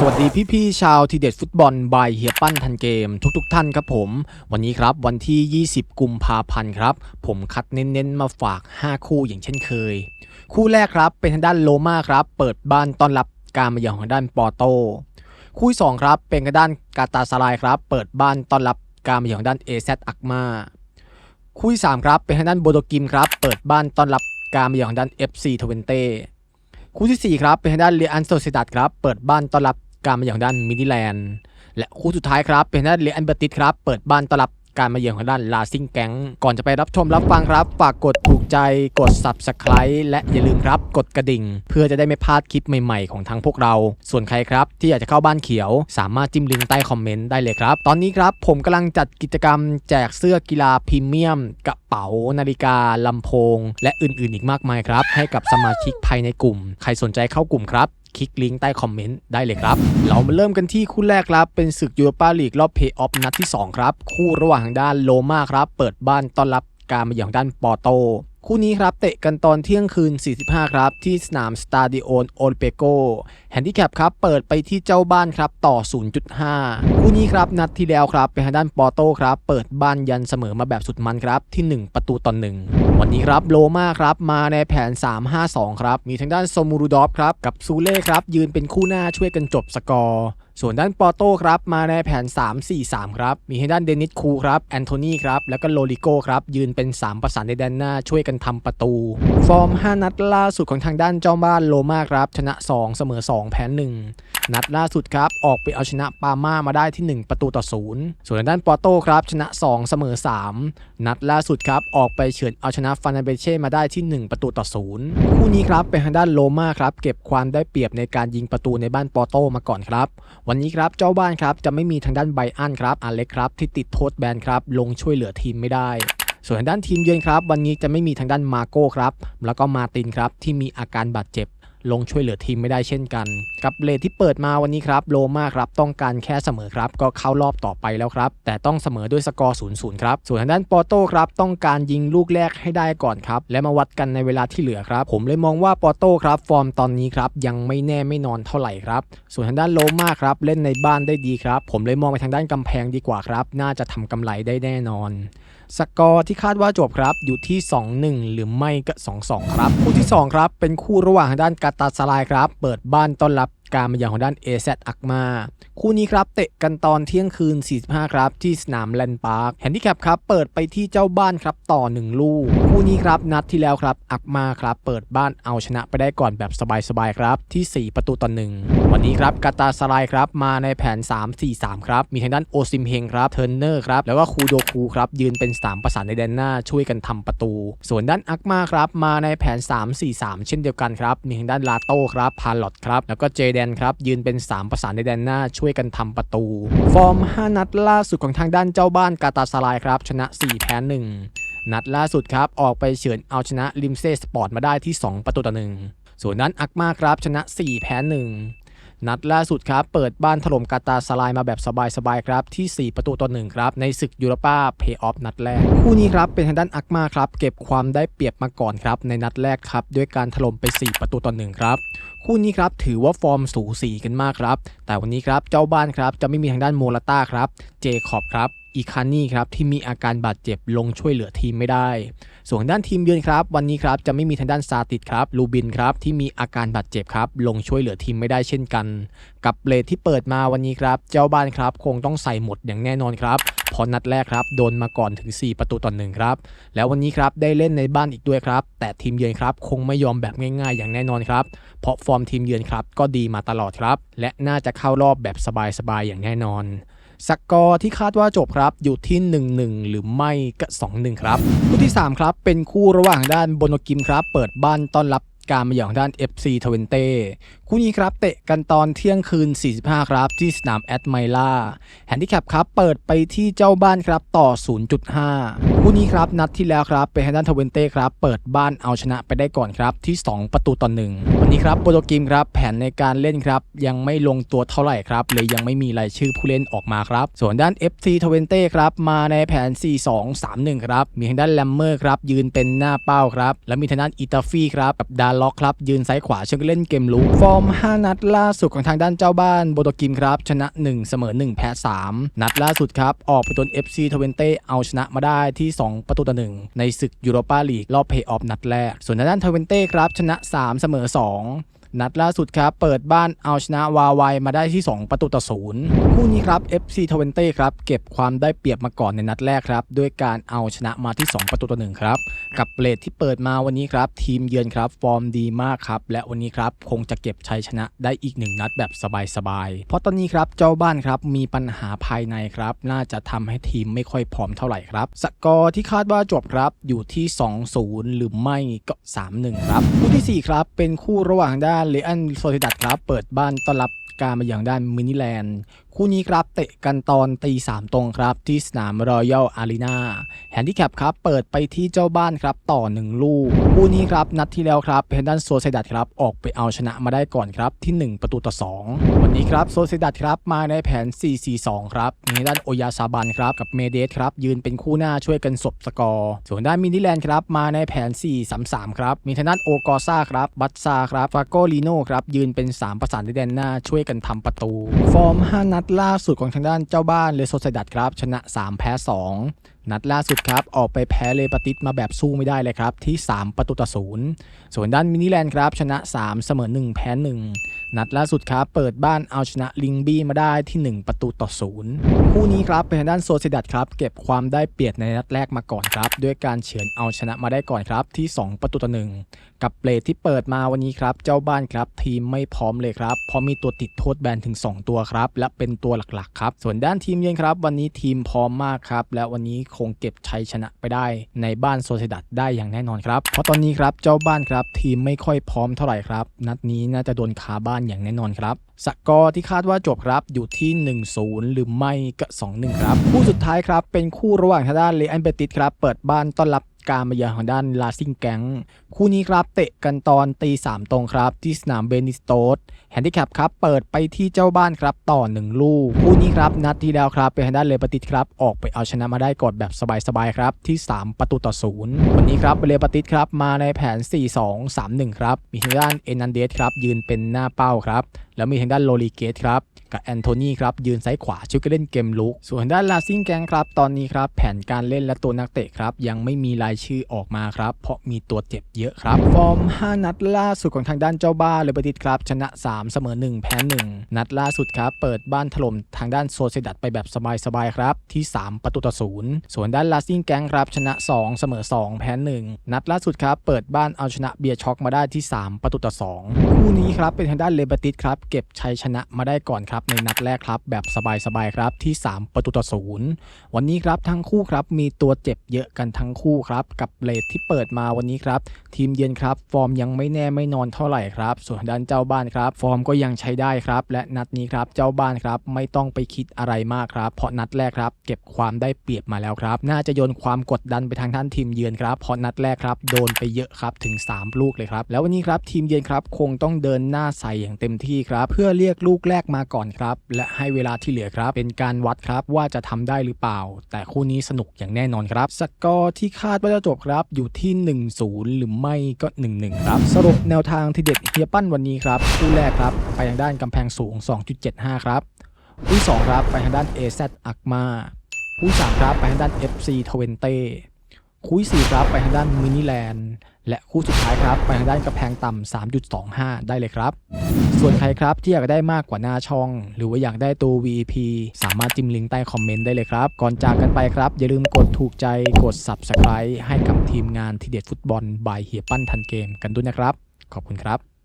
สวัสดีพี่ๆชาวทีเด็ดฟุตบอลบายเฮียปั้นทันเกม ทุกๆทท่านครับผม วันนี้ครับวันที่ 20 กุมภาพันธ์ครับ ผมคัดเน้นๆ มาฝาก 5 คู่อย่างเช่นเคย คู่แรกครับเป็นทางด้านโลมาครับ เปิดบ้านต้อนรับการมาเยือนของด้านปอโต คู่ที่สองครับเป็นทางด้านกาตาสลายครับ เปิดบ้านต้อนรับการมาเยือนของด้านเอเซตอักมาคู่ที่สามครับเป็นทางด้านโบโดกิมครับ เปิดบ้านต้อนรับการมาเยือนของด้าน FC ทเวนเต้คู่ที่4ครับเป็นทางด้านเรอันโซซิดัดครับ เปิดบ้านต้อนรับ การมาเยือนของด้านมินิแลนด์และคู่สุดท้ายครับ เป็นด้านเรอันเบอร์ติสครับ เปิดบ้านต้อนรับการมาเยือนของด้านลาซิงแก๊งก่อนจะไปรับชมรับฟังครับ ฝากกดถูกใจกด subscribe และอย่าลืมครับ กดกระดิ่ง เพื่อจะได้ไม่พลาดคลิปใหม่ๆ ของทางพวกเรา ส่วนใครครับ ที่อยากจะเข้าบ้านเขียว สามารถจิ้มลิงก์ใต้คอมเมนต์ได้เลยครับ ตอนนี้ครับผมกำลังจัดกิจกรรม แจกเสื้อกีฬาพรีเมียม กระเป๋า นาฬิกาลำโพง และอื่นๆ อีกมากมายครับ ให้กับสมาชิกภายในกลุ่ม ใครสนใจเข้ากลุ่มครับ คลิกลิงก์ใต้คอมเมนต์ได้เลยครับ เรามาเริ่มกันที่คู่แรกครับ เป็นศึกยูโรปาลีกรอบเพย์ออฟนัดที่ 2 ครับ คู่ระหว่างทางด้านโลมาครับ เปิดบ้านต้อนรับการมาอย่างด้านปอโตคู่นี้ครับเตะกันตอนเที่ยงคืน 45 ครับ ที่สนามสตาดิโอนโอลเปโกแฮนดิแคปครับ เปิดไปที่เจ้าบ้านครับต่อ 0.5 คู่นี้ครับ นัดที่แล้วครับเป็นทางด้านปอโตครับ เปิดบ้านยันเสมอมาแบบสุดมันครับ ที่ 1 ประตูต่อ1วันนี้ครับโลมาครับ มาในแผน 3-5-2 ครับ มีทางด้านโซมูรูดอฟครับ กับซูเล่ครับ ยืนเป็นคู่หน้าช่วยกันจบสกอร์ส่วนด้านปอโต้ครับมาในแผน 3-4-3 ครับ มีให้ด้านเดนิสคูครับแอนโทนีครับแล้วก็โลลิโก้ครับยืนเป็น 3 ประสานในแดนหน้าช่วยกันทำประตู ฟอร์ม 5 นัดล่าสุดของทางด้านเจ้าบ้านโลมาครับชนะ 2 เสมอ 2 แพ้1นัดล่าสุดครับ ออกไปเอาชนะปาม่ามาได้ที่ 1 ประตูต่อ 0 ส่วนทางด้านปอโต้ครับ ชนะ 2 เสมอ 3 นัดล่าสุดครับ ออกไปเฉือนเอาชนะฟานาเบเช่มาได้ที่ 1 ประตูต่อ 0 คู่นี้ครับเป็นทางด้านโลมาครับเก็บความได้เปรียบในการยิงประตูในบ้านปอโต้มาก่อนครับ วันนี้ครับเจ้าบ้านครับจะไม่มีทางด้านไบอันครับอเล็กครับที่ติดโทษแบนครับลงช่วยเหลือทีมไม่ได้ ส่วนทางด้านทีมเยือนครับ วันนี้จะไม่มีทางด้านมาโก้ครับ แล้วก็มาตินครับ ที่มีอาการบาดเจ็บ ลงช่วยเหลือทีมไม่ได้เช่นกัน กับเลทที่เปิดมาวันนี้ครับ โลมาครับต้องการแค่เสมอครับ ก็เข้ารอบต่อไปแล้วครับ แต่ต้องเสมอด้วยสกอร์0ูนย์ครับ ส่วนทางด้านปอโต้ครับต้องการยิงลูกแรกให้ได้ก่อนครับ และมาวัดกันในเวลาที่เหลือครับ ผมเลยมองว่าปอโต้ครับ ฟอร์มตอนนี้ครับยังไม่แน่ไม่นอนเท่าไหร่ครับ ส่วนทางด้านโลมาครับเล่นในบ้านได้ดีครับ ผมเลยมองไปทางด้านกำแพงดีกว่าครับ น่าจะทำกำไรได้แน่นอน สกอร์ที่คาดว่าจบครับอยู่ที่ 2-1 หรือไม่ก็ 2-2 ครับ คู่ที่ 2 ครับ เป็นคู่ระหว่างด้านกาตาสลายครับ เปิดบ้านต้อนรับ การมาเยือนของด้าน AZ อักมา คู่นี้ครับเตะกันตอนเที่ยงคืน 45 ครับ ที่สนามแลนด์พาร์คแฮนดิแคปครับเปิดไปที่เจ้าบ้านครับต่อ 1 ลูก คู่นี้ครับนัดที่แล้วครับ อักมาครับเปิดบ้านเอาชนะไปได้ก่อนแบบสบายๆครับที่ 4 ประตูต่อ1วันนี้ครับกาตาสลายครับมาในแผน 3-4-3 ครับ มีทางด้านโอซิมเฮงครับเทอร์เนอร์ครับแล้วก็คูโดคูครับยืนเป็น 3 ประสานในแดนหน้าช่วยกันทำประตู ส่วนด้านอักมาครับมาในแผน 3-4-3 เช่นเดียวกันครับมีทางด้านลาโต้ครับพาลอตครับแล้วก็เจแดนครับ ยืนเป็น 3 ประสานในแดนหน้าช่วยกันทำประตู ฟอร์ม 5 นัดล่าสุดของทางด้านเจ้าบ้านกาตาสลายครับ ชนะ 4 แพ้1นัดล่าสุดครับ ออกไปเฉือนเอาชนะลิมเซ่สปอร์ตมาได้ที่ 2 ประตูต่อ1ส่วนด้นอักมาครับชนะ 4 แพ้1 นัดล่าสุดครับ เปิดบ้านถล่มกาตาสลายมาแบบสบายๆครับที่ 4 ประตูต่อ1ครับ ในศึกยูโรปาเพย์ออฟนัดแรก คู่นี้ครับ เป็นทางด้านอักมาครับ เก็บความได้เปรียบมาก่อนครับ ในนัดแรกครับ ด้วยการถล่มไป 4 ประตูต่อ1ครับ คู่นี้ครับถือว่าฟอร์มสูสีกันมากครับ แต่วันนี้ครับเจ้าบ้านครับจะไม่มีทางด้านโมราต้าครับเจคอบครับอีคานี่ครับที่มีอาการบาดเจ็บลงช่วยเหลือทีมไม่ได้ ส่วนด้านทีมเยือนครับ วันนี้ครับจะไม่มีทางด้านซาติดครับลูบินครับที่มีอาการบาดเจ็บครับ ลงช่วยเหลือทีมไม่ได้เช่นกัน กับเลทที่เปิดมาวันนี้ครับเจ้าบ้านครับคงต้องใส่หมดอย่างแน่นอนครับพรนัดแรกครับโดนมาก่อนถึง 4 ประตูต่อหนึ่งครับ แล้ววันนี้ครับได้เล่นในบ้านอีกด้วยครับ แต่ทีมเยือนครับคงไม่ยอมแบบง่ายๆ อย่างแน่นอนครับ เพราะฟอร์มทีมเยือนครับก็ดีมาตลอดครับ และน่าจะเข้ารอบแบบสบายๆอย่างแน่นอน สกอร์ที่คาดว่าจบครับอยู่ที่ 1-1 หรือไม่ก็ 2-1 ครับ คู่ที่ 3 ครับ เป็นคู่ระหว่างด้านโบโนกิมครับ เปิดบ้านต้อนรับการมาอย่างด้าน FC ทเวนเต้ คู่นี้ครับเตะกันตอนเที่ยงคืน 45 ครับ ที่สนามแอดไมล่าแฮนดิแคปครับ เปิดไปที่เจ้าบ้านครับต่อ 0.5 คู่นี้ครับ นัดที่แล้วครับเป็นทางด้านทเวนเต้ครับ เปิดบ้านเอาชนะไปได้ก่อนครับ ที่ 2 ประตูต่อ1วันนี้ครับโบโตกิมครับ แผนในการเล่นครับ ยังไม่ลงตัวเท่าไหร่ครับ เลยยังไม่มีรายชื่อผู้เล่นออกมาครับ ส่วนด้าน FC ทเวนเต้ครับมาในแผน 4-2-3-1 ครับมีทางด้านแลมเมอร์ครับยืนเป็นหน้าเป้าครับและมีทางด้านอิตาฟี่ครับกับดาล็อกครับยืนซ้ายขวาเชิงเล่นเกมลุกฟอร์มอม5 นัดล่าสุดของทางด้านเจ้าบ้านโบโตกิมครับ ชนะ 1 เสมอ 1 แพ้ 3 นัดล่าสุดครับ ออกไปตน FC ทเวนเต้เอาชนะมาได้ที่ 2 ประตูต่อ1ในศึกยูโรปาลีกรอบเพย์ออฟนัดแรก ส่วนทางด้านทเวนเต้ครับชนะ 3 เสมอ 2 นัดล่าสุดครับ เปิดบ้านเอาชนะวาไวมาได้ที่ 2 ประตูต่อศูนย์คู่นี้ครับ FC 20ครับ เก็บความได้เปรียบมาก่อนในนัดแรกครับ ด้วยการเอาชนะมาที่ 2 ประตูต่อหนึ่งครับ กับเรทที่เปิดมาวันนี้ครับ ทีมเยือนครับ ฟอร์มดีมากครับ และวันนี้ครับ คงจะเก็บชัยชนะได้อีกหนึ่งนัดแบบสบายๆ เพราะตอนนี้ครับเจ้าบ้านครับมีปัญหาภายในครับ น่าจะทำให้ทีมไม่ค่อยพร้อมเท่าไหร่ครับ สกอร์ที่คาดว่าจบครับอยู่ที่ 2-0 หรือไม่ก็ 3-1 ครับ คู่ทีสี่4 ครับเป็นคู่ระหว่างด้านเลอันโซซิดัตครับ เปิดบ้านต้อนรับ การมาอย่างด้านมินิแลนด์ คู่นี้ครับเตะกันตอนตีสามตรงครับ ที่สนามรอยัลอารีนาแฮนดิแคปครับ เปิดไปที่เจ้าบ้านครับ ต่อ 1 ลูก คู่นี้ครับ นัดที่แล้วครับเพนดันโซเซดัดครับ ออกไปเอาชนะมาได้ก่อนครับ ที่ 1 ประตูต่อ 2 วันนี้ครับโซเซดัดครับ มาในแผน 4-4-2 ครับมีด้านโอยาซาบันครับกับเมเดสครับยืนเป็นคู่หน้าช่วยกันสบสกอร์ ส่วนด้านมินิแลนด์ครับมาในแผน 4-3-3 ครับมีทางด้านโอกอซ่าครับบัตซาครับฟาโกลีโนครับยืนเป็น 3 ประสานในแดนหน้าช่วยกันทำประตู ฟอร์ม 5 นัดล่าสุดของทางด้านเจ้าบ้านเลโซเซดัดครับ ชนะ 3 แพ้ 2 นัดล่าสุดครับ ออกไปแพ้เลปติสมาแบบสู้ไม่ได้เลยครับ ที่ 3 ประตูต่อศูนย์ส่วนด้านมินิแลนด์ครับ ชนะ 3 เสมอ 1 แพ้ 1 นัดล่าสุดครับเปิดบ้านเอาชนะลิงบี้มาได้ที่ 1 ประตูต่อศูนย์คู่นี้ครับเป็นทางด้านโซเซดัดครับเก็บความได้เปรียบในนัดแรกมาก่อนครับด้วยการเฉือนเอาชนะมาได้ก่อนครับที่ 2 ประตูต่อหนึ่งกับเปรทที่เปิดมาวันนี้ครับเจ้าบ้านครับทีมไม่พร้อมเลยครับเพราะมีตัวติดโทษแบนถึง 2 ตัวครับและเป็นตัวหลักๆครับส่วนด้านทีมเยือนครับ วันนี้ทีมพร้อมมากครับและวันนี้คงเก็บชัยชนะไปได้ ในบ้านโซเซดัดได้อย่างแน่นอนครับเพราะตอนนี้ครับเจ้าบ้านครับทีมไม่ค่อยพร้อมเท่าไหร่ครับนัดนี้น่าจะโดนคาบ้านอย่างแน่นอนครับสกอร์ที่คาดว่าจบครับอยู่ที่ 1-0 หรือไม่ก็ 2-1 ครับ คู่สุดท้ายครับ เป็นคู่ระหว่างทางด้านเลอันเบติสครับ เปิดบ้านต้อนรับ การมาเยือนของด้านลาซิงแก๊งคู่นี้ครับเตะกันตอนตีสามตรงครับ ที่สนามเบนิสโตสแฮนดิแคปครับเปิดไปที่เจ้าบ้านครับต่อ1ลูก คู่นี้ครับนัดที่แล้วครับเป็นทางด้านเลปติสครับออกไปเอาชนะมาได้กดแบบสบายๆครับที่ 3 ประตูต่อศูนย์วันนี้ครับเลปติสครับมาในแผน 4-2-3-1 ครับมีทางด้านเอนันเดสครับยืนเป็นหน้าเป้าครับ แล้วมีทางด้านโลลิเกตครับกับแอนโทนีครับยืนซ้ายขวาช่วยกันเล่นเกมลุก ส่วนด้านลาซิงแกงครับตอนนี้ครับแผนการเล่นและตัวนักเตะครับยังไม่มีรายชื่อออกมาครับเพราะมีตัวเจ็บเยอะครับ ฟอร์ม 5 นัดล่าสุดของทางด้านเจ้าบ้านเลเบติสครับ ชนะ 3 เสมอ 1 แพ้ 1 นัดล่าสุดครับเปิดบ้านถล่มทางด้านโซเซดัดไปแบบสบายๆครับที่ 3 ประตูต่อศูนย์ส่วนด้านลาซิงแกงครับชนะ 2 เสมอ 2 แพ้ 1 นัดล่าสุดครับเปิดบ้านเอาชนะเบียร์ช็อกมาได้ที่ 3 ประตูต่อ2คู่นี้ครับเป็นทางด้านเลเบติสครับเก็บชัยชนะมาได้ก่อนครับในนัดแรกครับแบบสบายๆครับที่ 3 ประตูต่อศูนย์วันนี้ครับทั้งคู่ครับมีตัวเจ็บเยอะกันทั้งคู่ครับกับเลทที่เปิดมาวันนี้ครับทีมเยือนครับ ฟอร์มยังไม่แน่ไม่นอนเท่าไหร่ครับ ส่วนด้านเจ้าบ้านครับ ฟอร์มก็ยังใช้ได้ครับ และนัดนี้ครับเจ้าบ้านครับไม่ต้องไปคิดอะไรมากครับ เพราะนัดแรกครับ เก็บความได้เปรียบมาแล้วครับ น่าจะโยนความกดดันไปทางท่านทีมเยือนครับเพราะนัดแรกครับโดนไปเยอะครับถึง 3 ลูกเลยครับแล้ววันนี้ครับทีมเยือนครับคงต้องเดินหน้าใส่อย่างเต็มที่ครับเพื่อเรียกลูกแรกมาก่อนครับ และให้เวลาที่เหลือครับ เป็นการวัดครับว่าจะทำได้หรือเปล่า แต่คู่นี้สนุกอย่างแน่นอนครับ สกอร์ที่คาดว่าจะจบครับ อยู่ที่ 1-0 หรือไม่ก็ 1-1 ครับ สรุปแนวทางที่เด็ดเฮียปั้นวันนี้ครับคู่แรกครับ ไปทางด้านกำแพงสูง 2.75 ครับคู่ที่สองครับไปทางด้าน AZ อักมาคู่ที่สามครับไปทางด้าน FC 20 คู่ที่สี่ครับไปทางด้านมินิแลนด์และคู่สุดท้ายครับไปทางด้านกระแพงต่ำ3.25 ได้เลยครับ ส่วนใครครับที่อยากได้มากกว่าหน้าช่อง หรือว่าอยากได้ตัว VP สามารถจิ้มลิงก์ใต้คอมเมนต์ได้เลยครับ ก่อนจากกันไปครับ อย่าลืมกดถูกใจกด Subscribe ให้กับทีมงานทีเด็ดฟุตบอลบายเฮียปั้นทันเกมกันด้วยนะครับ ขอบคุณครับ